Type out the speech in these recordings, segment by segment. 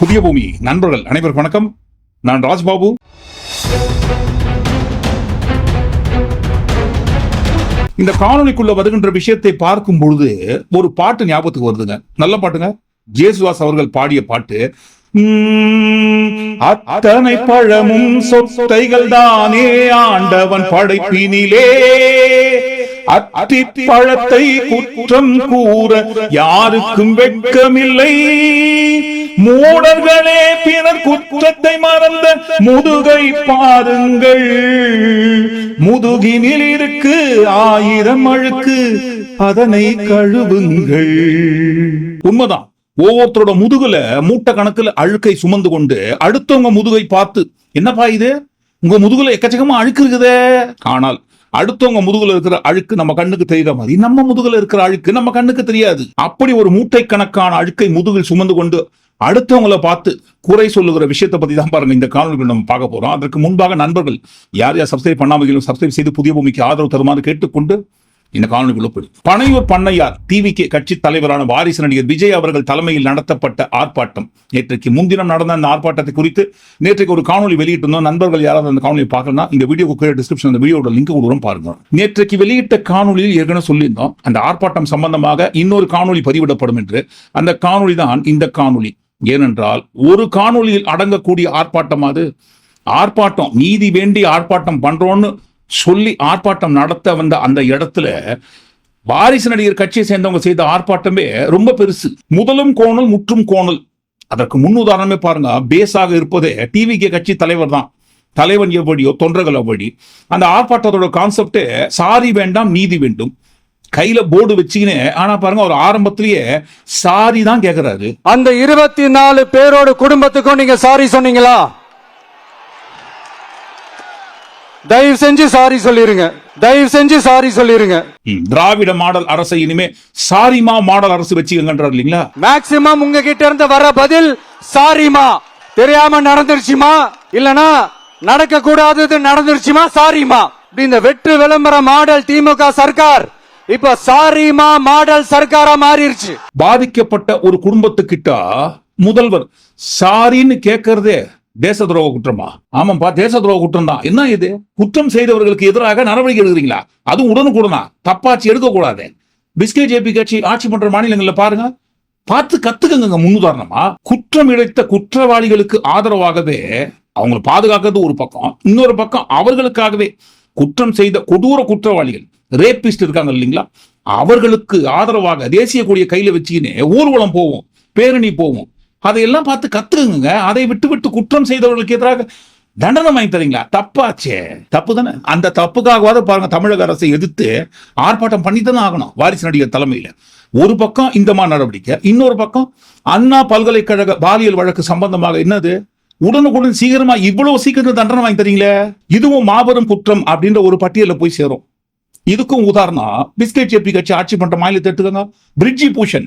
புதிய பூமி. நண்பர்கள் அனைவருக்கும் வணக்கம். நான் ராஜ்பாபு. இந்த காணொலிக்குள்ள வருகின்ற விஷயத்தை பார்க்கும் பொழுது ஒரு பாட்டு ஞாபகத்துக்கு வருதுங்க. நல்ல பாட்டுங்க. ஜேசுவாஸ் அவர்கள் பாடிய பாட்டு உம், அத்தனை பழமும் சொத்தைகள் தானே ஆண்டவன் படைப்பினிலே அத்தி பழத்தை குற்றம் கூற யாருக்கும் வெட்கமில்லை. மூடர்களே பிறர் குற்றத்தை மறந்த முதுகை பாருங்கள். முதுகினில் இருக்கு ஆயிரம் அழுக்கு அதனை கழுவுங்கள். உண்மைதான். ஒவ்வொருத்தரோட முதுகுல மூட்டை கணக்குல அழுக்கை சுமந்து கொண்டு அடுத்தவங்க முதுகை பார்த்து என்னப்பா இது? உங்க முதுகுல எக்கச்சக்கமா அழுக்கு இருக்குதே. ஆனால் அடுத்தவங்க முதுகுல இருக்கிற அழுக்கு நம்ம கண்ணுக்கு தெரியுற மாதிரி. நம்ம முதுகுல இருக்கிற அழுக்கு நம்ம கண்ணுக்கு தெரியாது. அப்படி ஒரு மூட்டை கணக்கான அழுக்கை முதுகில் சுமந்து கொண்டு அடுத்தவங்களை பார்த்து குறை சொல்லுகிற விஷயத்தை பத்தி தான் பாருங்க. இந்த காணொலிகள் நம்ம பார்க்க போறோம். அதற்கு முன்பாக நண்பர்கள் யார் யார் சப்ஸ்கிரைப் பண்ணாமல் சப்ஸ்கிரைப் செய்து புதிய பூமிக்கு ஆதரவு தருமாறு கேட்டுக்கொண்டு இந்த காணொலிக்குள்ள போய் பனையூர் பண்ணையார் டிவிகே கட்சி தலைவரான வாரிசு நடிகர் விஜய் அவர்கள் தலைமையில் நடத்தப்பட்ட ஆர்ப்பாட்டம். நேற்றைக்கு முன்தினம் நடந்த அந்த ஆர்ப்பாட்டத்தை குறித்து நேற்றைக்கு ஒரு காணொலி வெளியிட்டிருந்தோம். நண்பர்கள் யாராவது அந்த காணொலி பார்க்கலாம் இந்த வீடியோ கீழே டிஸ்கிரிப்ஷன் அந்த வீடியோட லிங்க் கொடுக்குறோம் பாருங்க. நேற்றைக்கு வெளியிட்ட காணொலியில் ஏற்கனவே சொல்லியிருந்தோம். அந்த ஆர்ப்பாட்டம் சம்பந்தமாக இன்னொரு காணொலி பதிவிடப்படும் என்று. அந்த காணொலி தான் இந்த காணொலி ஏனென்றால் ஒரு காணொலியில் அடங்கக்கூடிய ஆர்ப்பாட்டம் அது. ஆர்ப்பாட்டம் நீதி வேண்டி ஆர்ப்பாட்டம் பண்றோம்னு சொல்லி ஆர்ப்பாட்டம் நடத்த வந்த அந்த இடத்துல வாரிசு நடிகர் கட்சியை சேர்ந்தவங்க செய்த ஆர்ப்பாட்டமே ரொம்ப பெருசு. முதலும் கோணல் முற்றும் கோணல். அதற்கு முன் உதாரணமே பாருங்க. பேஸாக இருப்பதே டிவிகே கட்சி தலைவர் தான். தலைவன் எவ்வழியோ தொண்டர்கள் எவ்வழி அந்த ஆர்ப்பாட்டத்தோட கான்செப்டே சாரி வேண்டாம் நீதி வேண்டும். கையில போர்டு வச்சுக்கினே ஆனா பாருங்க அவர் ஆரம்பத்திலேயே சாரி தான் கேக்குறாரு. அந்த இருபத்தி நாலு பேரோட குடும்பத்துக்கும் நீங்க சாரி சொன்னீங்களா? தயவு செஞ்சு சாரி சொல்லிருங்க. தயவு செஞ்சு சாரி சொல்லிருங்க. திராவிட மாடல் அரசை இனிமே சாரிமா மாடல் அரசு வச்சுக்கங்கன்றார் இல்லைங்களா? மேக்சிமம் உங்க கிட்ட இருந்து வர பதில் சாரிமா. தெரியாம நடந்துருச்சுமா? இல்லனா நடக்க கூடாதது நடந்துருச்சுமா? சாரிமா. இந்த வெற்று விளம்பர மாடல் திமுக சர்க்கார் இப்ப சாரிமா மாடல் சர்க்காரா மாறிடுச்சு பாதிக்கப்பட்ட ஒரு குடும்பத்துக்கிட்ட முதல்வர் சாரின்னு கேட்கறதே தேச துரோக குற்றமா? ஆமாப்பா தேச துரோக குற்றம் தான் என்ன இது? குற்றம் செய்தவர்களுக்கு எதிராக நடவடிக்கை எடுக்கிறீங்களா? அதுவும் உடனுக்குடனா. தப்பாச்சு எடுக்கக்கூடாது. பிஸ்கே ஜேபி கட்சி ஆட்சி பண்ற மாநிலங்கள்ல பாருங்க. பார்த்து கத்துக்கங்க முன்னுதாரணமா. குற்றம் இழைத்த குற்றவாளிகளுக்கு ஆதரவாகவே அவங்களை பாதுகாக்கிறது ஒரு பக்கம். இன்னொரு பக்கம் அவர்களுக்காகவே குற்றம் செய்த கொடூர குற்றவாளிகள் ரேபிஸ்ட் இருக்காங்க இல்லைங்களா? அவர்களுக்கு ஆதரவாக தேசிய கொடியை கையில வச்சுக்கினே ஊர்வலம் போவோம் பேரணி போவோம். அதையெல்லாம் பார்த்து கத்துக்குங்க. அதை விட்டு விட்டு குற்றம் செய்தவர்களுக்கு எதிராக தண்டனை வாங்கி தரீங்களா? தப்பாச்சே. தப்பு தானே. அந்த தப்புக்காகவாவது பாருங்க தமிழக அரசை எதிர்த்து ஆர்ப்பாட்டம் பண்ணி தானே ஆகணும் வாரிசு நடிகர் தலைமையில். ஒரு பக்கம் இந்த மாதிரி நடவடிக்கை இன்னொரு பக்கம் அண்ணா பல்கலைக்கழக பாலியல் வழக்கு சம்பந்தமாக என்னது? உடனுக்குடன் சீக்கிரமா இவ்வளவு சீக்கிரம் தண்டனை வாங்கி தரீங்களே? இதுவும் மாபெரும் குற்றம் அப்படின்ற ஒரு பட்டியலில் போய் சேரும். இதுக்கும் உதாரணம் பிஸ்கெட் ஜேபி கட்சி ஆட்சி பண்ற மாநிலத்தை எடுத்துக்கோங்க. பிரிட்ஜி பூஷன்.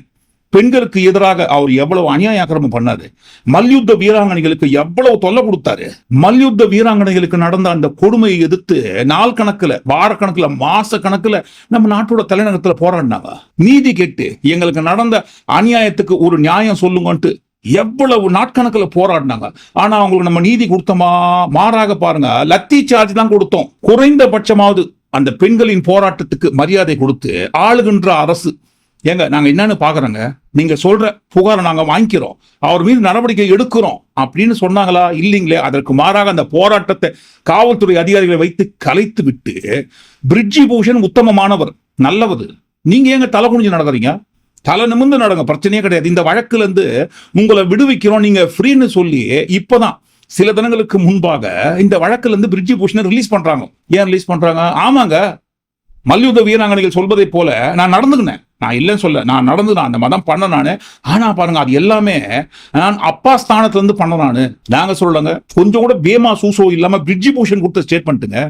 பெண்களுக்கு எதிராக அவர் எவ்வளவு அநியாய ஆக்கிரமம் பண்ணாரு. மல்யுத்த வீராங்கனைகளுக்கு எவ்வளவு தொல்லை கொடுத்தாரு. மல்யுத்த வீராங்கனைகளுக்கு நடந்த அந்த கொடுமையை எதிர்த்து நாள் கணக்குல வார கணக்குல மாச கணக்குல நம்ம நாட்டோட தலைநகரத்துல போராடினாங்க. நீதி கேட்டு எங்களுக்கு நடந்த அநியாயத்துக்கு ஒரு நியாயம் சொல்லுங்கன்ட்டு எவ்வளவு நாட்கணக்கில் போராடினாங்க. ஆனா அவங்களுக்கு நம்ம நீதி கொடுத்தோமா மாறாக பாருங்க லத்தி சார்ஜ் தான் கொடுத்தோம். குறைந்தபட்சமாவது அந்த பெண்களின் போராட்டத்துக்கு மரியாதை கொடுத்து ஆளுகின்ற அரசு ஏங்க நாங்க என்னன்னு பாக்குறோங்க. நீங்க சொல்ற புகாரை நாங்க வாங்கிக்கிறோம். அவர் மீது நடவடிக்கை எடுக்கிறோம் அப்படின்னு சொன்னாங்களா? இல்லைங்களே. அதற்கு மாறாக அந்த போராட்டத்தை காவல்துறை அதிகாரிகளை வைத்து கலைத்து விட்டு பிரிட்ஜி பூஷன் உத்தமமானவர் நல்லவர். நீங்க ஏங்க தலை குனிஞ்சு நடக்கிறீங்க? தலை நிமிர்ந்து நடங்க பிரச்சனையே கிடையாது. இந்த வழக்குல இருந்து உங்களை விடுவிக்கிறோம். நீங்க ஃப்ரீன்னு சொல்லி இப்பதான் சில தினங்களுக்கு முன்பாக இந்த வழக்குல இருந்து பிரிட்ஜி பூஷனை ரிலீஸ் பண்றாங்க. ஏன் ரிலீஸ் பண்றாங்க? ஆமாங்க. மல்யுத்த வீராங்கனைகள் சொல்வதை போல நான் நடந்துக்கினேன். நான் இல்லைன்னு சொல்ல நான் நடந்து நான் அந்த மதம் பண்ண நானு. ஆனா பாருங்க அது எல்லாமே நான் அப்பா ஸ்தானத்துல இருந்து பண்ண நானு. நாங்க சொல்லலங்க கொஞ்சம் கூட பேமா சூசோ இல்லாமல் பிரிட்ஜி பூஷன் கொடுத்த ஸ்டேட்மெண்ட்டுங்க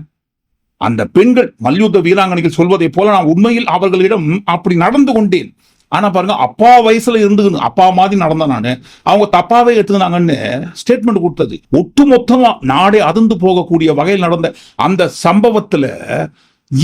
அந்த பெண்கள் மல்யுத்த வீராங்கனைகள் சொல்வதை போல நான் உண்மையில் அவர்களிடம் அப்படி நடந்து கொண்டேன். ஆனா பாருங்க அப்பா வயசுல இருந்து அப்பா மாதிரி நடந்தேன் நானு. அவங்க தப்பாவே எடுத்துக்கினாங்கன்னு ஸ்டேட்மெண்ட் கொடுத்தது. ஒட்டுமொத்தமா நாடே அதிர்ந்து போகக்கூடிய வகையில் நடந்த அந்த சம்பவத்துல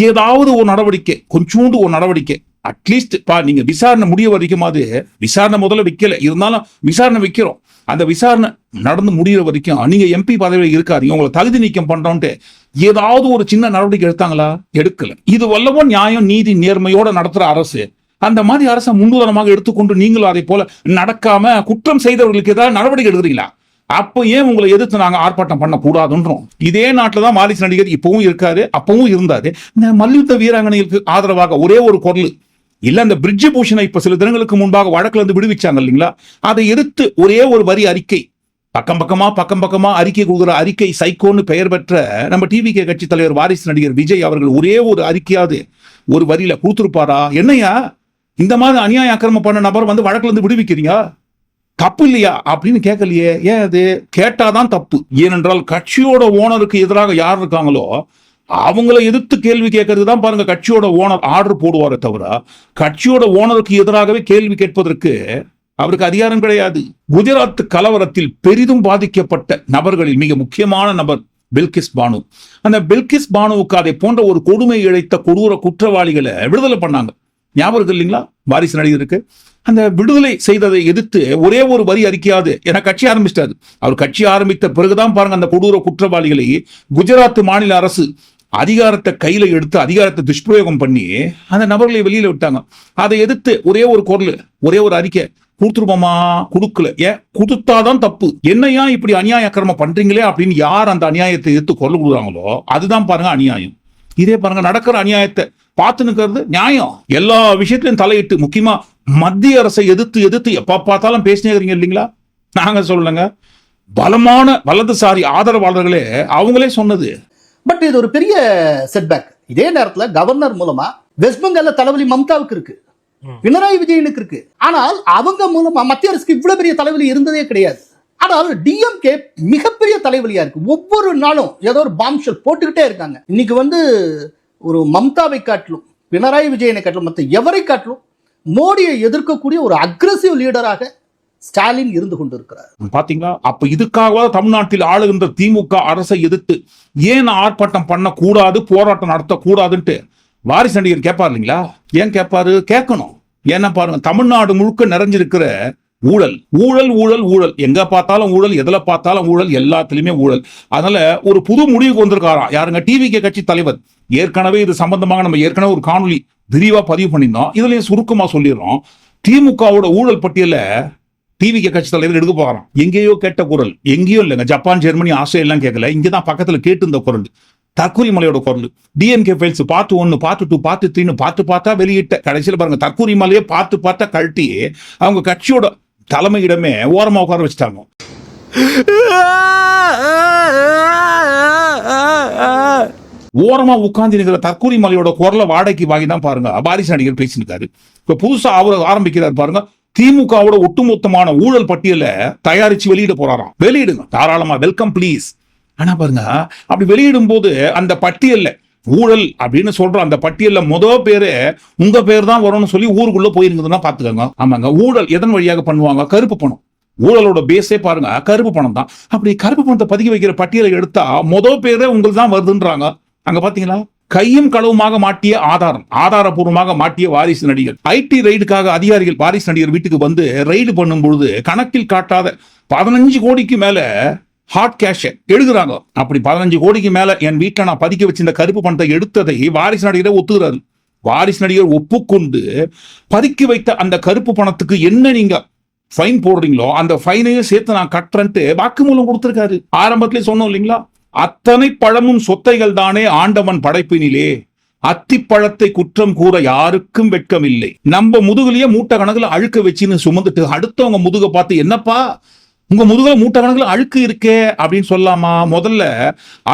ஏதாவது ஒரு நடவடிக்கை கொஞ்சோண்டு ஒரு நடவடிக்கை. அட்லீஸ்ட் பா நீங்க விசாரணை முடிய வரைக்குமாவது விசாரணை முதல்ல வைக்கல. இருந்தாலும் விசாரணை வைக்கிறோம். அந்த விசாரணை நடந்து முடியிற வரைக்கும் நீங்க எம்பி பதவியில் இருக்காதீங்க. உங்களை தகுதி நீக்கம் பண்றோம்ட்டு ஏதாவது ஒரு சின்ன நடவடிக்கை எடுத்தாங்களா? எடுக்கல. இது வல்லவோ நியாயம் நீதி நேர்மையோட நடத்துற அரசு. அந்த மாதிரி அரசை முன்னுதாரணமாக எடுத்துக்கொண்டு நீங்களும் அதை போல நடக்காம குற்றம் செய்தவர்களுக்கு ஏதாவது நடவடிக்கை எடுக்கிறீங்களா? அப்போ ஏன் உங்களை எதிர்த்து நாங்கள் ஆர்ப்பாட்டம் பண்ணக்கூடாதுன்றோம் இதே நாட்டில் தான் மாலிஸ் நடிகர் இப்பவும் இருக்காரு அப்பவும் இருந்தாரு. இந்த மல்யுத்த வீராங்கனைகளுக்கு ஆதரவாக ஒரே ஒரு குரல். இல்ல அந்த பிரிட்ஜ் பூஷனை இப்ப சில தினங்களுக்கு முன்பாக வழக்குல இருந்து விடுவிச்சாங்க இல்லைங்களா? அதை எடுத்து ஒரே ஒரு வரி அறிக்கை. பக்கம் பக்கமா பக்கம் பக்கமா அறிக்கை கொடுக்குற அறிக்கை சைக்கோன்னு பெயர் பெற்ற நம்ம டிவி கே கட்சி தலைவர் வாரிசு நடிகர் விஜய் அவர்கள் ஒரே ஒரு அறிக்கையாவது ஒரு வரியில கொடுத்துருப்பாரா? என்னையா இந்த மாதிரி அநியாய அக்கிரமம் பண்ண நபர் வந்து வழக்குல இருந்து விடுவிக்கிறீங்க? தப்பு இல்லையா? அப்படின்னு கேட்கலையே. ஏன் அது? கேட்டாதான் தப்பு. ஏனென்றால் கட்சியோட ஓனருக்கு எதிராக யார் இருக்காங்களோ அவங்கள எதிர்த்து கேள்வி கேட்கறது தான் பாருங்க கட்சியோட ஓனர் ஆர்டர் போடுவாரே தவிர கட்சியோட ஓனருக்கு எதிராகவே கேள்வி கேட்பதற்கு அவருக்கு அதிகாரம் கிடையாது. குஜராத் கலவரத்தில் பெரிதும் பாதிக்கப்பட்ட நபர்களில் மிக முக்கியமான நபர் பில்கிஸ் பானு. அந்த பில்கிஸ் பானுவுக்கு அதை போன்ற ஒரு கொடுமை இழைத்த கொடூர குற்றவாளிகளை விடுதலை பண்ணாங்க. ஞாபகம் இல்லைங்களா? வாரிசு நடிகருக்கு அந்த விடுதலை செய்ததை எதிர்த்து ஒரே ஒரு வரி அறிக்கையாது என கட்சி ஆரம்பிச்சிட்டாரு. அவர் கட்சி ஆரம்பித்த பிறகுதான் பாருங்க அந்த கொடூர குற்றவாளிகளை குஜராத் மாநில அரசு அதிகாரத்தை கையில எடுத்து அதிகாரத்தை துஷ்பிரயோகம் பண்ணி அந்த நபர்களை வெளியில விட்டாங்க. அதை எதிர்த்து ஒரே ஒரு குரல் ஒரே ஒரு அறிக்கை கொடுத்துருப்போமா கொடுக்கல. ஏன்? கொடுத்தாதான் தப்பு. என்னையா இப்படி அநியாய அக்கிரமம் பண்றீங்களே அப்படின்னு யார் அந்த அநியாயத்தை எதிர்த்து குரல் கொடுக்குறாங்களோ அதுதான் பாருங்க அநியாயம். இதே பாருங்க நடக்கிற அநியாயத்தை பார்த்து நிற்கிறது நியாயம். எல்லா விஷயத்திலையும் தலையிட்டு முக்கியமா மத்திய அரசை எதிர்த்து எதிர்த்து எப்ப பார்த்தாலும் பேசினே இருக்கிறீங்க இல்லைங்களா? நாங்க சொல்லுங்க பலமான வலதுசாரி ஆதரவாளர்களே அவங்களே சொன்னது. பட் இது ஒரு பெரிய செட்பேக் இதே நேரத்துல கவர்னர் மூலமா வெஸ்ட் பெங்கால்ல தலைவலி மம்தாவுக்கு இருக்கு. பினராயி விஜயனுக்கு இருக்கு. ஆனால் அவங்க மூலமா மத்திய அரசுக்கு இவ்வளவு பெரிய தலைவலி இருந்ததே கிடையாது. ஆனால் டிஎம்கே மிகப்பெரிய தலைவலியா இருக்கு. ஒவ்வொரு நாளும் ஏதோ ஒரு பாம்ஷெல் போட்டுக்கிட்டே இருக்காங்க. இன்னைக்கு வந்து ஒரு மம்தாவை காட்டிலும் பினராயி விஜயனை காட்டிலும் மற்ற எவரை காட்டிலும் மோடியை எதிர்க்கக்கூடிய ஒரு அக்ரசிவ் லீடராக ஸ்டாலின் இருந்து கொண்டிருக்கிறார். பாத்தீங்களா? அப்ப இதுக்காக தமிழ்நாட்டில் ஆளுகின்ற திமுக அரசை எதிர்த்து ஏன் ஆர்ப்பாட்டம் பண்ணக்கூடாது போராட்டம் நடத்தக்கூடாதுன்ட்டு வாரிசு நடிகர் கேட்பார் இல்லைங்களா? ஏன் கேட்பாரு? கேட்கணும். ஏன்னா பாருங்க தமிழ்நாடு முழுக்க நிறைஞ்சிருக்கிற ஊழல் ஊழல் ஊழல் ஊழல். எங்க பார்த்தாலும் ஊழல் எதில் பார்த்தாலும் ஊழல் எல்லாத்துலயுமே ஊழல். அதனால ஒரு புது முடிவுக்கு வந்திருக்காராம் யாருங்க? டிவிகே கட்சி தலைவர். ஏற்கனவே இது சம்பந்தமாக நம்ம ஏற்கனவே ஒரு காணொலி விரிவா பதிவு பண்ணியிருந்தோம். இதுலயும் சுருக்கமா சொல்லிடுறோம். திமுகவோட ஊழல் பட்டியல டிவிகே கட்சி தலைவர் எடுக்க போகிறான் எங்கேயோ கேட்ட குரல். எங்கேயோ இல்லைங்க. ஜப்பான் ஜெர்மனி ஆஸ்திரேலியா கேட்கல கேட்கல. இங்கதான் பக்கத்தில் கேட்டு இந்த குரல். தற்கூரி மலையோட குரல். டிஎம்கே ஃபைல்ஸ் பார்த்து ஒன்று பார்த்து டூ பார்த்து த்ரீன்னு பார்த்து பார்த்தா வெளியிட்ட. கடைசியில் பாருங்க தற்கூரி மலையை பார்த்து பார்த்தா கழட்டி அவங்க கட்சியோட தலைமையிடமே ஓரமாக உட்கார வச்சுட்டாங்க. ஓரமா உட்கார்ந்து நிற்கிற தற்கூரி மலையோட குரலை வாடகைக்கு வாங்கி தான் பாருங்க. பாரிசு நடிகர் பேசியிருக்காரு. இப்போ புதுசாக அவர் ஆரம்பிக்கிறார் பாருங்க. திமுகவோட ஒட்டுமொத்தமான ஊழல் பட்டியலை தயாரிச்சு வெளியிட போறாராம். வெளியிடுங்க. தாராளமா வெல்கம் ப்ளீஸ் ஆனா பாருங்க அப்படி வெளியிடும் போது அந்த பட்டியல்ல ஊழல் அப்படின்னு சொல்ற அந்த பட்டியல்ல முத பேரு உங்க பேர் தான் வரும்னு சொல்லி ஊருக்குள்ள போயிருந்ததுன்னா பாத்துக்கோங்க. ஆமாங்க ஊழல் எதன் வழியாக பண்ணுவாங்க? கருப்பு பணம். ஊழலோட பேஸே பாருங்க கருப்பு பணம் தான். அப்படி கருப்பு பணத்தை பதுக்கி வைக்கிற பட்டியலை எடுத்தா முத பேரே உங்களுக்கு தான் வருதுன்றாங்க. அங்க பாத்தீங்களா? கையும் களவுமாக மாட்டிய ஆதாரம் ஆதாரபூர்வமாக மாட்டிய வாரிசு நடிகர். ஐடி ரைடுக்காக அதிகாரிகள் வாரிசு நடிகர் வீட்டுக்கு வந்து ரைடு பண்ணும் பொழுது கணக்கில் காட்டாத பதினஞ்சு கோடிக்கு மேல ஹாட் கேஷ் எழுதுறாங்க. அப்படி பதினஞ்சு கோடிக்கு மேல என் வீட்டை நான் பதுக்கி வச்சிருந்த கருப்பு பணத்தை எடுத்ததை வாரிசு நடிகரை ஒத்துக்கிறாரு. வாரிசு நடிகர் ஒப்புக்கொண்டு பதுக்கி வைத்த அந்த கருப்பு பணத்துக்கு என்ன நீங்க ஃபைன் போடுறீங்களோ அந்த ஃபைனையும் சேர்த்து நான் கட்டுறேன்ட்டு வாக்குமூலம் கொடுத்துருக்காரு. ஆரம்பத்திலே சொன்னோம் இல்லைங்களா? அத்தனை பழமும் சொத்தைகள் தானே ஆண்டவன் படைப்பினிலே. அத்திப்பழத்தை குற்றம் கூற யாருக்கும் வெட்கமில்லை. நம்ம முதுகுலயே மூட்டை கணக்குல அழுக்க வச்சுன்னு சுமந்துட்டு அடுத்தவங்க முதுக பார்த்து என்னப்பா உங்க முதுகுல மூட்டை கணக்குல அழுக்கு இருக்கே அப்படின்னு சொல்லாமா? முதல்ல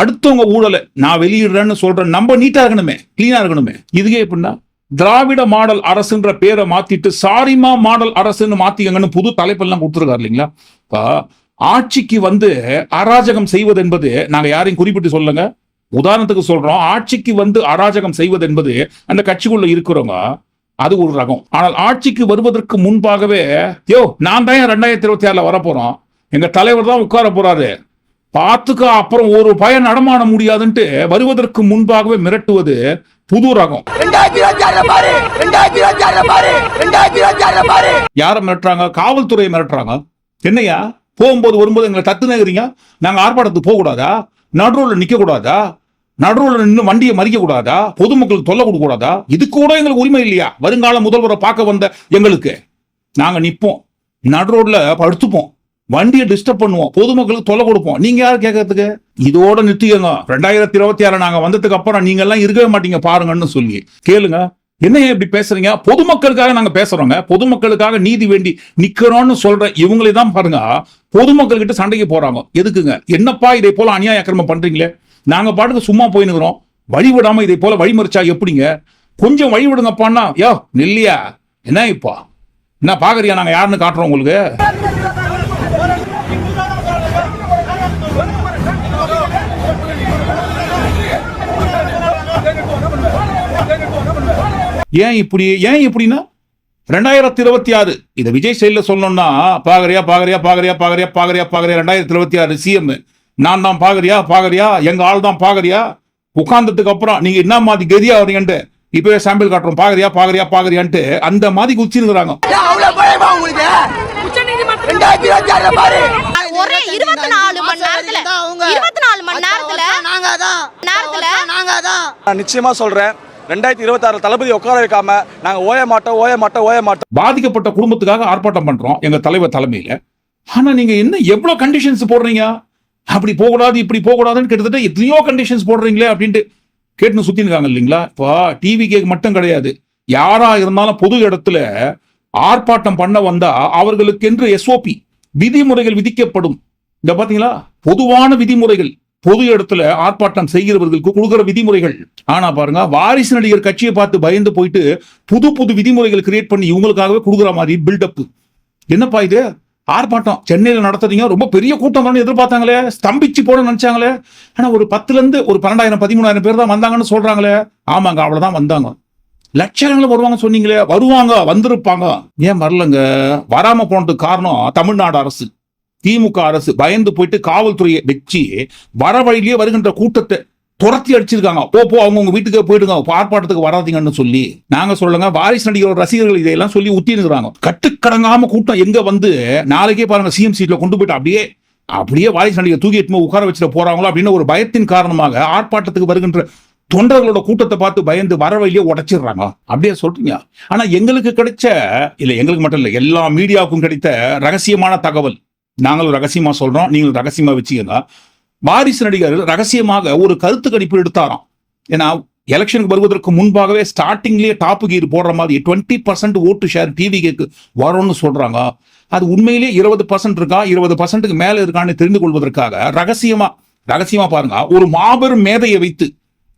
அடுத்தவங்க ஊழலை நான் வெளியிடுறேன்னு சொல்றேன் நம்ம நீட்டா இருக்கணுமே கிளீனா இருக்கணுமே. இதுக்கே எப்படின்னா திராவிட மாடல் அரசுன்ற பேரை மாத்திட்டு சாரிமா மாடல் அரசுன்னு மாத்திக்கங்கன்னு புது தலைப்பெல்லாம் கொடுத்துருக்காரு இல்லைங்களா? ஆட்சிக்கு வந்து அராஜகம் செய்வது என்பது நாங்க யாரையும் குறிப்பிட்டு சொல்லுங்க உதாரணத்துக்கு சொல்றோம் ஆட்சிக்கு வந்து அராஜகம் செய்வது என்பது அந்த கட்சிக்குள்ள இருக்கிறவங்க அது ஒரு ரகம். ஆனால் ஆட்சிக்கு வருவதற்கு முன்பாகவே யோ நான் தான் ரெண்டாயிரத்தி இருபத்தி ஆறுல வரப்போறோம். எங்க தலைவர் தான் உட்கார போறாரு. பார்த்துக்க அப்புறம் ஒரு பயன் நடமாட முடியாதுன்ட்டு வருவதற்கு முன்பாகவே மிரட்டுவது புது ரகம். யாரை மிரட்டுறாங்க? காவல்துறையை மிரட்டுறாங்க. என்னையா? போகும்போது வரும்போது எங்களை தத்துன்னு இருக்கிறீங்க நாங்கள் ஆர்ப்பாட்டத்துக்கு போகக்கூடாதா? நடுவில் நிற்கக்கூடாதா நடுவில் நின்று வண்டியை மறிக்க கூடாதா பொதுமக்களுக்கு தொல்லை கொடுக்கக்கூடாதா? இது கூட எங்களுக்கு உரிமை இல்லையா? வருங்கால முதல்வரை பார்க்க வந்த எங்களுக்கு. நாங்கள் நிற்போம் நடுரோட்ல படுத்துப்போம். வண்டியை டிஸ்டர்ப் பண்ணுவோம். பொதுமக்களுக்கு தொல்லை கொடுப்போம். நீங்க யார் கேட்கறதுக்கு? இதோட நிறுத்திக்கங்க. ரெண்டாயிரத்தி இருபத்தி ஆறு நாங்க வந்ததுக்கு அப்புறம் நீங்க எல்லாம் இருக்கவே மாட்டீங்க பாருங்கன்னு சொல்லி. கேளுங்க. என்ன இப்படி பேசுறீங்க? பொதுமக்களுக்காக நாங்க பேசுறோங்க. பொதுமக்களுக்காக நீதி வேண்டி நிக்கிறோம்னு சொல்ற இவங்களே தான் பாருங்க. பொதுமக்கள் கிட்ட சண்டைக்கு போறாங்க. எதுக்குங்க? என்னப்பா இதை போல அநியாய அக்கிரமம் பண்றீங்களே? நாங்க பாட்டுக்கு சும்மா போயினுக்கிறோம் வழி விடாம இதை போல வழிமறிச்சா எப்படிங்க? கொஞ்சம் வழிவிடுங்கப்பான்னா யோ நெல்லியா? என்ன இப்போ? என்ன பாக்குறியா? நாங்க யாருன்னு காட்டுறோம் உங்களுக்கு? ஏன் இப்படி ஏன் இப்படின்னா? ரெண்டாயிரத்தி இருபத்தி ஆறு இதை விஜய் செயல சொல்லணும்னா பாகரியா பாகரியா பாகரியா பாகரியா பாகரியா பாகரியா ரெண்டாயிரத்தி இருபத்தி ஆறு சிஎம் நான் தான் பாகரியா பாகரியா எங்க ஆள் தான் பாகரியா. உட்கார்ந்ததுக்கு அப்புறம் நீங்க என்ன மாதிரி கதியா வரீங்கன்ட்டு இப்பவே சாம்பிள் காட்டுறோம். பாகரியா பாகரியா பாகரியான்ட்டு அந்த மாதிரி குச்சிருக்கிறாங்க இருபத்தி ஒரே இருபத்தி நாலு மணி நேரத்துல இருபத்தி நாலு மணி நேரத்துல நேரத்துல நான் நிச்சயமா சொல்றேன். ரெண்டாயிரத்தி இருபத்தாறு தளபதி உட்கார வைக்காம நாங்க ஓய மாட்டோம் ஓய மாட்டோம் ஓய மாட்டோம். பாதிக்கப்பட்ட குடும்பத்துக்காக ஆர்ப்பாட்டம் பண்றோம் எங்க தலைவர் தலைமையில. ஆனா நீங்க என்ன எவ்வளவு கண்டிஷன்ஸ் போடுறீங்க? அப்படி போகக்கூடாது இப்படி போகக்கூடாதுன்னு கிட்டத்தட்ட எத்தனையோ கண்டிஷன்ஸ் போடுறீங்களே அப்படின்ட்டு கேட்டுன்னு சுத்தி இருக்காங்க இல்லைங்களா? இப்போ டிவி கேக் மட்டும் கிடையாது. யாரா இருந்தாலும் பொது இடத்துல ஆர்ப்பாட்டம் பண்ண வந்தா அவர்களுக்கென்று எஸ்ஓபி விதிமுறைகள் விதிக்கப்படும். இந்த பாத்தீங்களா? பொதுவான விதிமுறைகள். பொது இடத்துல ஆர்ப்பாட்டம் செய்கிறவர்களுக்கு கொடுக்குற விதிமுறைகள். ஆனா பாருங்க வாரிசு நடிகர் கட்சியை பார்த்து பயந்து போயிட்டு புது புது விதிமுறைகள் கிரியேட் பண்ணி இவங்களுக்காகவே கொடுக்குற மாதிரி பில்டப் என்னப்பா இது? ஆர்ப்பாட்டம். சென்னையில் நடத்துறீங்க. ரொம்ப பெரிய கூட்டம் தான் எதிர்பார்த்தாங்களே. ஸ்தம்பிச்சு போட நினைச்சாங்களே. ஆனா ஒரு பத்துல இருந்து ஒரு பன்னெண்டாயிரம் பதிமூணாயிரம் பேர் தான் வந்தாங்கன்னு சொல்றாங்களே. ஆமாங்க அவ்வளவுதான் வந்தாங்க. லட்சங்களை வருவாங்க சொன்னீங்களே வருவாங்க வந்திருப்பாங்க. ஏன் வரலங்க? வராம போனதுக்கு காரணம் தமிழ்நாடு அரசு. திமுக அரசு பயந்து போயிட்டு காவல்துறையை வச்சு வர வழியிலேயே வருகின்ற கூட்டத்தை துரத்தி அடிச்சிருக்காங்க. போ போ அவங்க உங்க வீட்டுக்கு போயிடுங்க. ஆர்ப்பாட்டத்துக்கு வராதீங்கன்னு சொல்லி நாங்க சொல்லுங்க வாரிசு நடிகர் ரசிகர்கள் இதையெல்லாம் சொல்லி உத்தினுக்குறாங்க கட்டுக்கடங்காம கூட்டம் எங்க வந்து நாளைக்கே பாருங்க சிஎம் சீட்ல கொண்டு போயிட்டு அப்படியே அப்படியே வாரிசு நடிகர் தூக்கி எட்டுமே உட்கார வச்சுட்டு போறாங்களோ அப்படின்னு ஒரு பயத்தின் காரணமாக ஆர்ப்பாட்டத்துக்கு வருகின்ற தொண்டர்களோட கூட்டத்தை பார்த்து பயந்து வர வழியே உடைச்சிடுறாங்க. அப்படியே சொல்றீங்க. ஆனா எங்களுக்கு கிடைச்ச இல்ல எங்களுக்கு மட்டும் இல்ல எல்லா மீடியாவுக்கும் கிடைத்த ரகசியமான தகவல். நாங்களும் ரகசியமா சொல்றோம் நீங்களும் ரகசியமா வச்சீங்கன்னா வாரிசு நடிகர் ரகசியமாக ஒரு கருத்து கணிப்பு எடுத்தாராம். ஏன்னா எலெக்ஷனுக்கு வருவதற்கு முன்பாகவே ஸ்டார்டிங்லேயே டாப் கீர் போடுற மாதிரி டுவெண்ட்டி பர்சன்ட் ஓட்டு ஷேர் டிவி கேக்கு வரும்னு சொல்றாங்க. அது உண்மையிலேயே இருபது பர்சன்ட் இருக்கா இருபது பர்சன்ட்டுக்கு மேலே இருக்கான்னு தெரிந்து கொள்வதற்காக ரகசியமா ரகசியமா பாருங்க. ஒரு மாபெரும் மேதையை வைத்து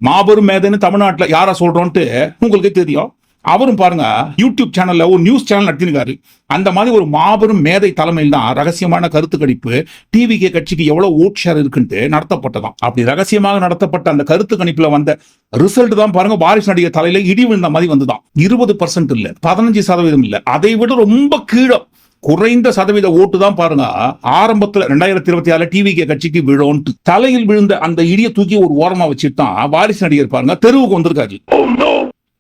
மாபெரும் மேதைன்னு தமிழ்நாட்டில் யாரா சொல்றோன்ட்டு உங்களுக்கு தெரியும். அவரும் பாருங்க யூடியூப் சேனல்ல ஒரு நியூஸ் சேனல் நடத்திருக்காரு. அந்த மாதிரி ஒரு மாபெரும் மேதை தலைமையில் தான் ரகசியமான கருத்து கணிப்பு டிவிகே கட்சிக்கு எவ்வளவு ஓட் ஷேர் இருக்குன்ட்டு நடத்தப்பட்டதாம். அப்படி ரகசியமாக நடத்தப்பட்ட அந்த கருத்து கணிப்புல வந்த ரிசல்ட் தான் பாருங்க வாரிசு நடிகர் தலையில இடி விழுந்த மாதிரி வந்துதான் இருபது பர்சன்ட் இல்ல பதினஞ்சு சதவீதம் இல்ல. அதை விட ரொம்ப கீழே குறைந்த சதவீத ஓட்டு தான் பாருங்க. ஆரம்பத்துல ரெண்டாயிரத்தி இருபத்தி ஆறுல டிவிகே கட்சிக்கு விழோன்ட்டு தலையில் விழுந்த அந்த இடியை தூக்கி ஒரு ஓரமா வச்சுட்டு தான் வாரிசு நடிகர் பாருங்க தெருவுக்கு வந்திருக்காரு.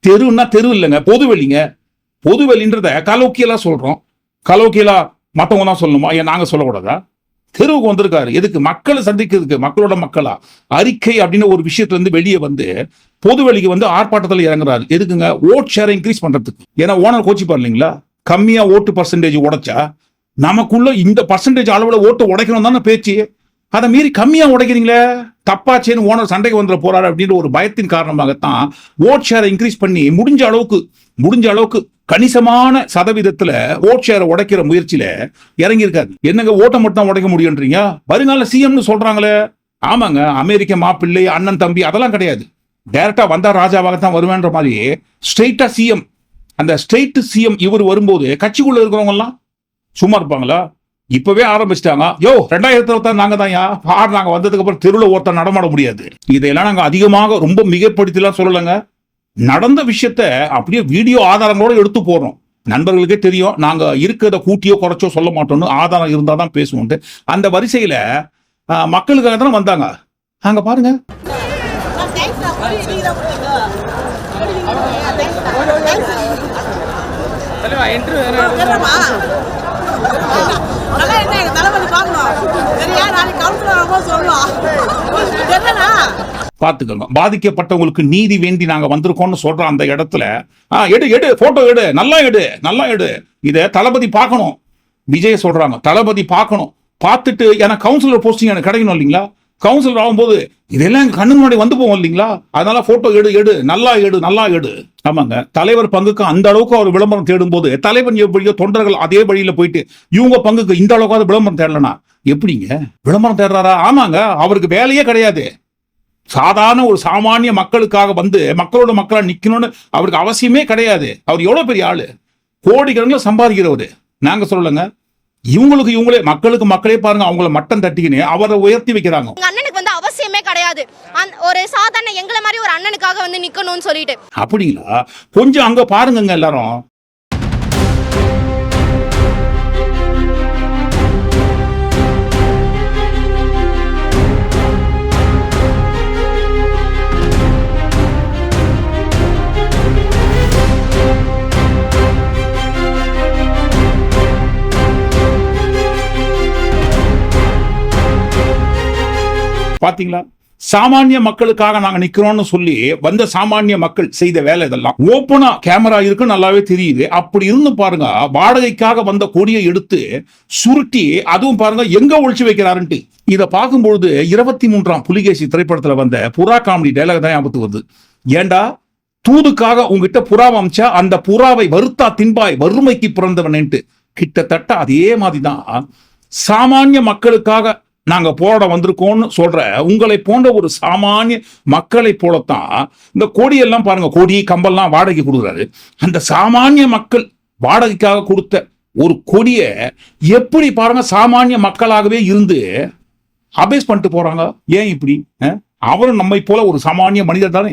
தெருன்னா தெரு இல்லைங்க பொதுவெளிங்க. பொதுவெளின்றத கலோக்கியலா சொல்றோம். கலோக்கியலா மத்தவங்க தான் சொல்லணுமா? ஏன் நாங்க சொல்லக்கூடாதா? தெருவுக்கு வந்திருக்காரு. எதுக்கு? மக்களை சந்திக்கிறதுக்கு மக்களோட மக்களா? அறிக்கை அப்படின்னு ஒரு விஷயத்துல இருந்து வெளியே வந்து பொதுவெளிக்கு வந்து ஆர்ப்பாட்டத்தில் இறங்குறாரு. எதுக்குங்க? ஓட் ஷேரை இன்க்ரீஸ் பண்றதுக்கு. ஏன்னா ஓனர் கோச்சிப்பார் இல்லைங்களா? கம்மியாக ஓட்டு பர்சன்டேஜ் உடைச்சா நமக்குள்ள இந்த பர்சன்டேஜ் அளவில் ஓட்டு உடைக்கணும் தானே பேச்சு? அதை மீறி கம்மியாக உடைக்கிறீங்களே? தப்பாச்சேன்னு ஓனர் சண்டைக்கு வந்துட போறாரு அப்படின்ற ஒரு பயத்தின் காரணமாகத்தான் ஓட் ஷேரை இன்க்ரீஸ் பண்ணி முடிஞ்ச அளவுக்கு முடிஞ்ச அளவுக்கு கணிசமான சதவீதத்துல ஓட் ஷேரை உடைக்கிற முயற்சியில இறங்கியிருக்காரு. என்னங்க ஓட்டை மட்டும் தான் உடைக்க முடியுன்றீங்க? வருங்கால சிஎம்னு சொல்றாங்களே. ஆமாங்க அமெரிக்க மாப்பிள்ளை அண்ணன் தம்பி அதெல்லாம் கிடையாது. டைரக்டா வந்தா ராஜாவாகத்தான் வருவேன்ற மாதிரி ஸ்ட்ரெயிட்டா சிஎம் அந்த ஸ்டேட் சிஎம் இவர் வரும்போது கட்சிக்குள்ள இருக்கிறவங்க எல்லாம் சும்மா இருப்பாங்களா? இப்பவே ஆரம்பிச்சிட்டாங்க. யோ ரெண்டாயிரத்தி இருபத்தாறு நாங்க தான் யா பார் நாங்க வந்ததுக்கு அப்புறம் தெருவில் ஒருத்தர் நடமாட முடியாது. இதையெல்லாம் நாங்க அதிகமாக ரொம்ப மிகப்படுத்திலாம் சொல்லலைங்க. நடந்த விஷயத்த அப்படியே வீடியோ ஆதாரங்களோட எடுத்து போடுறோம். நண்பர்களுக்கே தெரியும். நாங்க இருக்கிறத கூட்டியோ குறைச்சோ சொல்ல மாட்டோம்னு ஆதாரம் இருந்தால் தான் பேசுவோம்ட்டு அந்த வரிசையில மக்களுக்காக தானே வந்தாங்க. அங்க பாருங்க. வேணாம் இன்டர்வியூ அதெல்லாம் பாதிக்கப்பட்டவங்களுக்கு நீதி வேண்டி நாங்கள் வந்திருக்கோம்னு சொல்கிற அந்த இடத்துல ஆ எடு எடு ஃபோட்டோ எடு நல்லா எடு நல்லா எடு. இதை தளபதி பார்க்கணும். விஜய் சொல்கிறாங்க தளபதி பார்க்கணும். பார்த்துட்டு ஏன்னா கவுன்சிலர் போஸ்டிங் எனக்கு கிடைக்கணும் இல்லைங்களா? கவுன்சிலர் ஆகும்போது இதெல்லாம் கண்ணு முன்னாடி வந்து போவோம் இல்லைங்களா? அதனால போட்டோ எடு எடு. நல்லா எடு நல்லா எடு. ஆமாங்க. தலைவர் பங்குக்கு அந்த அளவுக்கு அவர் விளம்பரம் தேடும் போது தலைவர் எப்படியோ தொண்டர்கள் அதே வழியில போயிட்டு இவங்க பங்குக்கு இந்த அளவுக்காவது விளம்பரம் தேடலனா? எப்படிங்க? விளம்பரம் தேடுறாரா? ஆமாங்க. அவருக்கு வேலையே கிடையாது. சாதாரண ஒரு சாமானிய மக்களுக்காக வந்து மக்களோட மக்களா நிக்கணும்னு அவருக்கு அவசியமே கிடையாது. அவர் எவ்வளவு பெரிய ஆளு? கோடிக்கணக்கில் சம்பாதிக்கிறவரு. நாங்க சொல்லலைங்க. இவங்களுக்கு இவங்களே மக்களுக்கு மக்களே பாருங்க அவங்கள மட்டம் தட்டிக்கின்னு அவரை உயர்த்தி வைக்கிறாங்க. அண்ணனுக்கு வந்து அவசியமே கிடையாது. ஒரு சாதாரண எங்களை மாதிரி ஒரு அண்ணனுக்காக வந்து நிக்கணும்னு சொல்லிட்டு. அப்படிங்களா? கொஞ்சம் அங்க பாருங்கங்க எல்லாரும். பாத்தீங்களா? சாமானிய மக்களுக்காக நாங்க நிக்கிறோம்னு சொல்லி வந்த சாமானிய மக்கள் செய்த வேலை இதெல்லாம். ஓப்பனா கேமரா இருக்கு நல்லாவே தெரியுது. அப்படி இருந்து பாருங்க வாடகைக்காக வந்த கொடியை எடுத்து சுருட்டி அதுவும் பாருங்க எங்க ஒழிச்சு வைக்கிறாருன்ட்டு. இதை பார்க்கும்பொழுது இருபத்தி மூன்றாம் புலிகேசி திரைப்படத்துல வந்த புறா காமெடி டைலாக் தான் ஞாபகத்துக்கு வருது. ஏண்டா? தூதுக்காக உங்ககிட்ட புறாவை அமிச்சா அந்த புறாவை வருத்தா தின்பாய் வறுமைக்கு பிறந்தவனேன்ட்டு. கிட்டத்தட்ட அதே மாதிரிதான். சாமானிய மக்களுக்காக நாங்க போராட வந்திருக்கோம்னு சொல்ற உங்களை போன்ற ஒரு சாமானிய மக்களை போலத்தான் இந்த கொடியெல்லாம் பாருங்க கொடி கம்பெல்லாம் வாடகை கொடுக்குறாரு. அந்த சாமானிய மக்கள் வாடகைக்காக கொடுத்த ஒரு கொடியை எப்படி பாருங்க சாமானிய மக்களாகவே இருந்து அபேஸ் பண்ணிட்டு போறாங்க? ஏன் இப்படி? அவரும் நம்மை போல ஒரு சாமானிய மனிதர் தானே?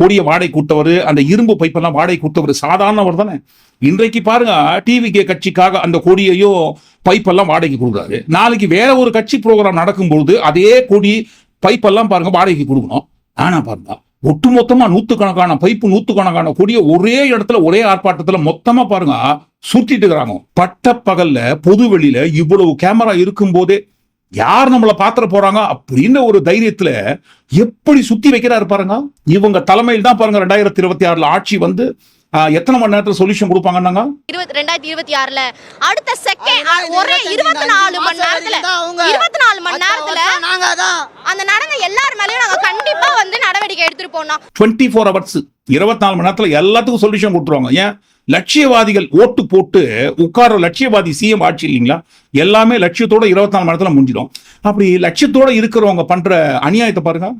கூடிய வாடகை கூட்டவர் அந்த இரும்பு பைப்பெல்லாம் வாடகை கூட்டவர் சாதாரணவர் தானே. இன்றைக்கு பாருங்க டிவிகே கட்சிக்காக அந்த கொடியையோ பைப்பெல்லாம் வாடகைக்கு கொடுக்குறாரு. நாளைக்கு வேற ஒரு கட்சி ப்ரோக்ராம் நடக்கும்பொழுது அதே கொடி பைப்பெல்லாம் பாருங்க வாடகைக்கு கொடுக்கணும். ஆனா பாருங்க ஒட்டுமொத்தமா நூத்துக்கணக்கான பைப்பு நூத்துக்கணக்கான கொடியை ஒரே இடத்துல ஒரே ஆர்ப்பாட்டத்துல மொத்தமா பாருங்க சுத்திட்டு இருக்கிறாங்க. பட்ட பகல்ல பொது வெளியில இவ்வளவு கேமரா இருக்கும் போதே யார் நம்மளை பாத்திர போறாங்க அப்படின்ற ஒரு தைரியத்துல எப்படி சுத்தி வைக்கிறாரு பாருங்க. இவங்க தலைமையில் தான் பாருங்க ரெண்டாயிரத்தி இருபத்தி ஆறுல ஆட்சி வந்து எத்தனை மணி நேரத்துல சொல்யூஷன் கொடுப்பாங்கன்னாங்க? இருபத்தி ரெண்டாயிரத்தி இருபத்தி ஆறுல அடுத்த செகண்ட் ஒரே இருபத்தி நாலு மணி நேரத்துல இருபத்தி நாலு மணி நேரத்துல நாங்க அந்த நடந்த எல்லார் மேலயும் நாங்க கண்டிப்பா வந்து நடவடிக்கை எடுத்துட்டு போனோம் டுவெண்ட்டி ஃபோர் ஹவர்ஸ் இருபத்தி நாலு மணி நேரத்துல எல்லாத்துக்கும் சொல்யூஷன் கொடுத்துருவாங்க. ஏன்? லட்சியவாதிகள் ஓட்டு போட்டு உட்கார லட்சியவாதி சிஎம் ஆட்சி இல்லைங்களா? எல்லாமே லட்சியத்தோட இருபத்தி நாலு மணி நேரத்துல முடிஞ்சிடும். அப்படி லட்சியத்தோட இருக்கிறவங்க பண்ற அநியாயத்தை பாருங்க.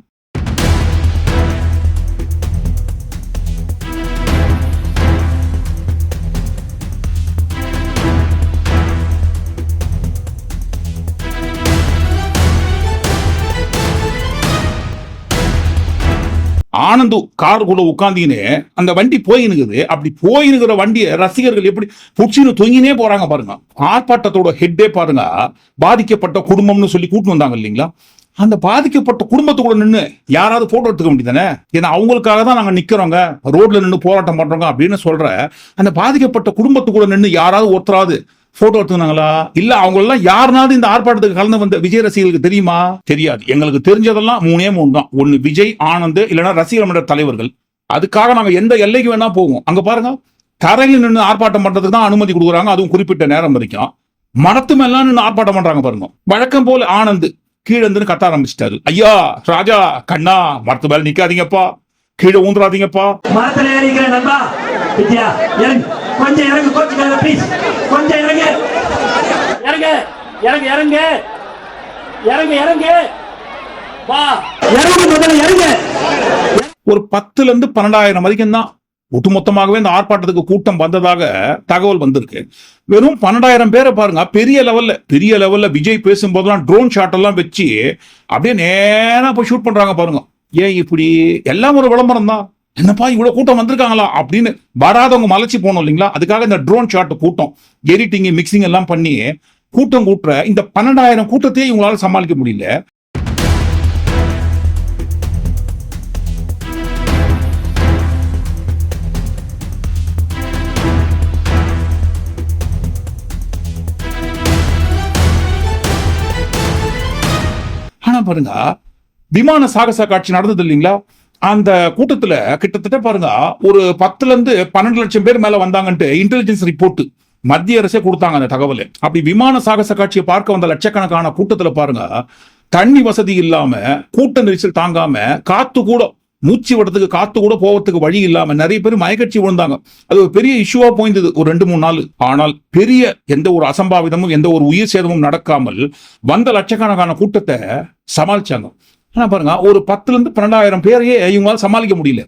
ஆனந்து கார் கூட உட்காந்தின்னு அந்த வண்டி போயினுக்குது. அப்படி போயினுக்கிற வண்டியை ரசிகர்கள் எப்படி புடிச்சின்னு தொங்கினே போறாங்க பாருங்க. ஆர்ப்பாட்டத்தோட ஹெட்டே பாருங்க. பாதிக்கப்பட்ட குடும்பம்னு சொல்லி கூட்டு வந்தாங்க இல்லைங்களா? அந்த பாதிக்கப்பட்ட குடும்பத்து கூட நின்று யாராவது போட்டோ எடுத்துக்க வேண்டியதானே ஏன்னா அவங்களுக்காக தான் நாங்கள் நிற்கிறோங்க ரோட்ல நின்று போராட்டம் பண்றோங்க அப்படின்னு சொல்ற அந்த பாதிக்கப்பட்ட குடும்பத்துக்குள்ள நின்று யாராவது ஒருத்தராவது போட்டோ எடுத்துனாங்களா இல்ல அவங்க எல்லாம் யாருனாவது இந்த ஆர்ப்பாட்டத்துக்கு கலந்து வந்த விஜய் ரசிகர்களுக்கு தெரியுமா? தெரியாது. எங்களுக்கு தெரிஞ்சதெல்லாம் மூணே மூணு தான். ஒன்னு விஜய் ஆனந்த் இல்லைன்னா ரசிகர் மன்ற தலைவர்கள். அதுக்காக நாங்க எந்த எல்லைக்கு வேணா போவோம். அங்க பாருங்க. தரையில் நின்று ஆர்ப்பாட்டம் பண்றதுக்கு தான் அனுமதி கொடுக்குறாங்க. அதுவும் குறிப்பிட்ட நேரம் வரைக்கும். மரத்து மேலாம் நின்று ஆர்ப்பாட்டம் பண்றாங்க பாருங்க. வழக்கம் போல ஆனந்த் கீழே இருந்து கத்த ஆரம்பிச்சிட்டாரு. ஐயா ராஜா கண்ணா மரத்து மேல நிக்காதீங்கப்பா. கீழே ஊந்துறாதீங்கப்பா. மரத்துல ஏறிக்கிற நண்பா. கொஞ்சம் இறங்கு கோச்சுக்காத ப்ளீஸ் கொஞ்சம் இறங்கு. இறங்கு இறங்கு இறங்கு. இறங்கு இறங்கு. வா. இறங்கு முதல்ல இறங்கு. ஒரு பத்துல இருந்து பன்னெண்டாயிரம் வரைக்கும் தான் ஒட்டுமொத்தமாகவே இந்த ஆர்ப்பாட்டத்துக்கு கூட்டம் வந்ததாக தகவல் வந்திருக்கு. வெறும் பன்னெண்டாயிரம் பேரை பாருங்க பெரிய லெவல்ல பெரிய லெவல்ல விஜய் பேசும்போதெல்லாம் ட்ரோன் ஷாட் எல்லாம் வச்சு அப்படியே நேரா போய் ஷூட் பண்றாங்க பாருங்க. ஏன் இப்படி? எல்லாம் ஒரு விளம்பரம் தான். என்னப்பா இவ்வளவு கூட்டம் வந்திருக்காங்களா அப்படின்னு வராதவங்க மலைச்சு போனோம் இல்லைங்களா? அதுக்காக இந்த ட்ரோன் ஷாட் கூட்டம் எடிட்டிங் மிக்சிங் எல்லாம் பண்ணி கூட்டம் கூட்டுற இந்த பன்னெண்டாயிரம் கூட்டத்தையே இவங்களால சமாளிக்க முடியல. ஆனா பாருங்க விமான சாகச காட்சி நடந்தது இல்லைங்களா? அந்த கூட்டத்துல கிட்டத்தட்ட பாருங்க ஒரு பத்துல இருந்து பன்னெண்டு லட்சம் பேர் மேல வந்தாங்கன்ட்டு இன்டெலிஜென்ஸ் ரிப்போர்ட் மத்திய அரசே கொடுத்தாங்க அந்த தகவல். அப்படி விமான சாகச காட்சியை பார்க்க வந்த லட்சக்கணக்கான கூட்டத்துல பாருங்க தண்ணி வசதி இல்லாம கூட்ட நெரிசல் தாங்காம காத்து கூட மூச்சு விடத்துக்கு காத்து கூட போவதுக்கு வழி இல்லாம நிறைய பேர் மயக்கட்சி விழுந்தாங்க. அது ஒரு பெரிய இஷ்யூவா போயிருந்தது ஒரு ரெண்டு மூணு நாள். ஆனால் பெரிய எந்த ஒரு அசம்பாவிதமும் எந்த ஒரு உயிர் சேதமும் நடக்காமல் வந்த லட்சக்கணக்கான கூட்டத்தை சமாளிச்சாங்க. ஆனா பாருங்க ஒரு பத்துல இருந்து பன்னெண்டாயிரம் பேரையே இவங்களால சமாளிக்க முடியல.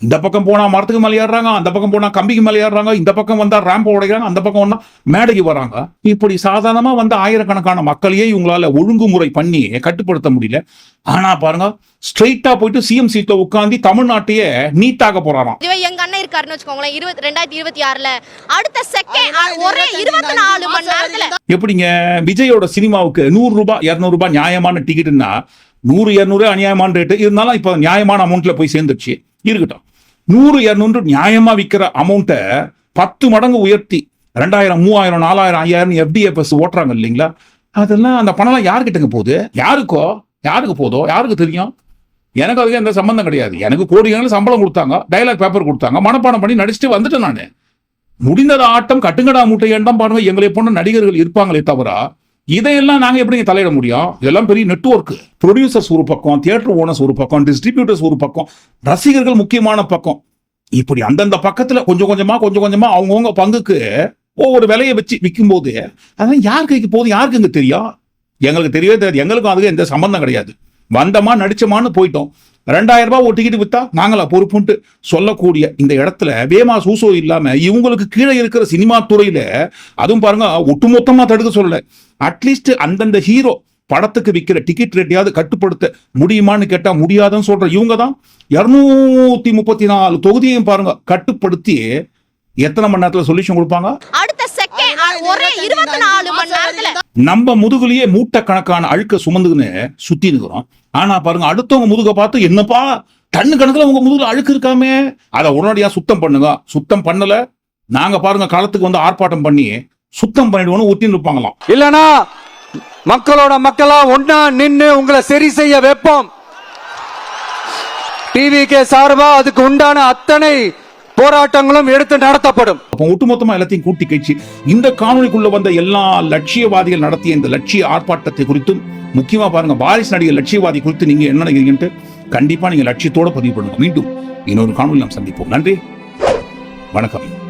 இந்த பக்கம் போனா மரத்துக்கு மேலே ஏறுறாங்க அந்த பக்கம் போனா கம்பிக்கு மேலே ஏறுறாங்க இந்த பக்கம் வந்தா ரேம்ப் உடைக்கிறாங்க அந்த பக்கம் வந்தா மேடைக்கு வராங்க. இப்படி சாதாரணமா வந்த ஆயிரக்கணக்கான மக்களையே இவங்களால ஒழுங்குமுறை பண்ணி கட்டுப்படுத்த முடியல. ஆனா பாருங்க ஸ்ட்ரெயிட்டா போயிட்டு சிஎம் சீட்ல உட்காந்து தமிழ்நாட்டையே நீட்டாக்க போறாராம். இதுவே எங்க அண்ணன் இருக்காருன்னு வச்சுக்கோங்களேன் இருபத்தி ரெண்டாயிரத்தி இருபத்தி ஆறுல. அடுத்த செகண்ட் ஒரே இருபத்தி நாலு மணி நேரத்துல. எப்படிங்க விஜயோட சினிமாவுக்கு நூறு ரூபாய் இருநூறு ரூபாய் நியாயமான டிக்கெட்னா நூறு இரநூறு அநியாயமான ரேட்டு இருந்தாலும் இப்போ நியாயமான அமௌண்ட்ல போய் சேர்ந்துருச்சு. இருக்கட்டும். நூறு இரநூறு நியாயமா விற்கிற அமௌண்ட்டை பத்து மடங்கு உயர்த்தி ரெண்டாயிரம் மூவாயிரம் நாலாயிரம் ஐயாயிரம் எஃப்டிஎஃப்எஸ் ஓட்டுறாங்க இல்லைங்களா? அதெல்லாம் அந்த பணம்லாம் யாருக்கிட்டங்க போகுது? யாருக்கோ? யாருக்கு போதோ? யாருக்கு தெரியும்? எனக்கு அதுக்கு எந்த சம்பந்தம் கிடையாது. எனக்கு கோடிக்கணக்கில் சம்பளம் கொடுத்தாங்க டைலாக் பேப்பர் கொடுத்தாங்க மனப்பாடம் பண்ணி நடிச்சுட்டு வந்துட்டேன் நான். முடிந்தது ஆட்டம் கட்டுங்கடா முட்டையண்டம் பாடுவேன் எங்களை போன்ற நடிகர்கள் இருப்பாங்களே தவிர இதையெல்லாம் நாங்கள் எப்படிங்க தலையிட முடியும்? இதெல்லாம் பெரிய நெட்வொர்க் ப்ரொடியூசர்ஸ் ஒரு பக்கம் தியேட்டர் ஓனர்ஸ் ஒரு பக்கம் டிஸ்ட்ரிபியூட்டர்ஸ் ஒரு பக்கம் ரசிகர்கள் முக்கியமான பக்கம். இப்படி அந்தந்த பக்கத்தில் கொஞ்சம் கொஞ்சமாக கொஞ்சம் கொஞ்சமா அவங்கவுங்க பங்குக்கு ஒவ்வொரு விலையை வச்சு விற்கும் போது அதெல்லாம் யார் கைக்கு போகுது யாருக்கு இங்கே தெரியும்? எங்களுக்கு தெரியவே தெரியாது. எங்களுக்கும் அதுக்கு எந்த சம்மந்தம் கிடையாது. வந்தமா நடிச்சமான்னு போயிட்டோம். ரெண்டாயிரம் ரூபாய் ஒரு டிக்கெட் வித்தா நாங்களா பொறுப்புன்ட்டு சொல்லக்கூடிய இந்த இடத்துல வேமா சூசோ இல்லாம இவங்களுக்கு கீழே இருக்கிற சினிமா துறையில அதுவும் பாருங்க ஒட்டுமொத்தமா தடுக்க சொல்லல. அட்லீஸ்ட் அந்தந்த ஹீரோ படத்துக்கு விற்கிற டிக்கெட் ரேட்டையாவது கட்டுப்படுத்த முடியுமான்னு கேட்டா முடியாதுன்னு சொல்ற இவங்க தான் இருநூத்தி முப்பத்தி நாலு தொகுதியையும் பாருங்க கட்டுப்படுத்தி எத்தனை மணி நேரத்துல சொல்யூஷன் கொடுப்பாங்க? அடுத்த செகண்ட் ஒரே இருபத்தி நாலு மணி நேரத்துல நம்ம முதுகுலயே மூட்டை கணக்கான அழுக்க சுமந்துன்னு சுத்தி இருக்கிறோம். ஆனா பாருங்க அடுத்தவங்க முதுக பார்த்து என்னப்பா டன்னு கணக்குல உங்க முதுகுல அழுக்கு இருக்காமே? அதை உடனடியா சுத்தம் பண்ணுங்க. சுத்தம் பண்ணல நாங்க பாருங்க களத்துக்கு வந்து ஆர்ப்பாட்டம் பண்ணி சுத்தம் பண்ணிடுவோம்னு ஒட்டி நிற்பாங்களாம் இல்லனா மக்களோட மக்களா ஒன்னா நின்னு உங்களை சரி செய்ய வைப்போம். டிவி கே சார்பா அதுக்கு உண்டான அத்தனை போராட்டங்களும் எடுத்து நடத்தப்படும். அப்போ ஒட்டுமொத்தமா எல்லாத்தையும் கூட்டி கழிச்சு இந்த காணொலிக்குள்ள வந்த எல்லா லட்சியவாதிகள் நடத்திய இந்த லட்சிய ஆர்ப்பாட்டத்தை குறித்தும் முக்கியமா பாருங்க வாரிசு நடிகர் லட்சியவாதி குறித்து நீங்க என்ன நினைக்கிறீங்கன்ட்டு கண்டிப்பா நீங்க லட்சியத்தோட பதிவு பண்ணுங்க. மீண்டும் இன்னொரு காணொலி நாம் சந்திப்போம். நன்றி. வணக்கம்.